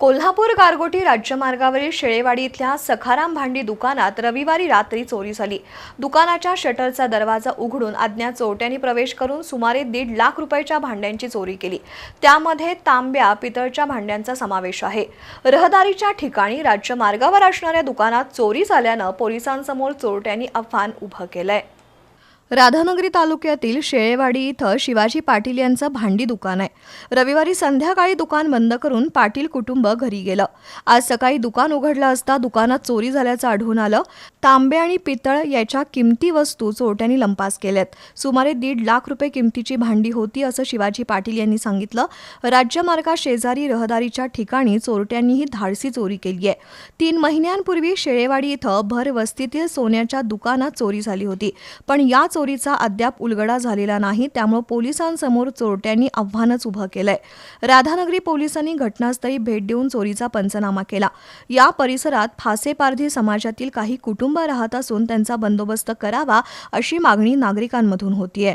कोल्हापूर गारगोटी राज्यमार्गावरील शेळेवाडी इथल्या सखाराम भांडी दुकानात रविवारी रात्री चोरी झाली. दुकानाच्या शटरचा दरवाजा उघडून अज्ञात चोरट्यांनी प्रवेश करून सुमारे दीड लाख रुपयाच्या भांड्यांची चोरी केली. त्यामध्ये तांब्या पितळच्या भांड्यांचा समावेश आहे. रहदारीच्या ठिकाणी राज्यमार्गावर असणाऱ्या दुकानात चोरी झाल्यानं पोलिसांसमोर चोरट्यांनी आव्हान उभं केलंय. राधानगरी तालुक्यातील शेळेवाडी इथं शिवाजी पाटील यांचं भांडी दुकान आहे. रविवारी संध्याकाळी दुकान बंद करून पाटील कुटुंब घरी गेलं. आज सकाळी दुकान उघडलं असता दुकानात चोरी झाल्याचं आढळून आलं. तांबे आणि पितळ याच्या किमती वस्तू चोरट्यांनी लंपास केल्यात. सुमारे दीड लाख रुपये किमतीची भांडी होती असं शिवाजी पाटील यांनी सांगितलं. राज्यमार्गा शेजारी रहदारीच्या ठिकाणी चोरट्यांनी ही धाडसी चोरी केली आहे. तीन महिन्यांपूर्वी शेळेवाडी इथं भर वस्तीतील सोन्याच्या दुकानात चोरी झाली होती. पण या चोरीचा अद्याप उलगडा झालेला नाही त्यामुळे पोलिसांसमोर चोरट्यांनी आव्हानच उभं केलंय. राधानगरी पोलिसांनी घटनास्थळी भेट देऊन चोरीचा पंचनामा केला. या परिसरात फासेपारधी समाजातील काही कुटुंब राहत असून त्यांचा बंदोबस्त करावा अशी मागणी नागरिकांमधून होतीये.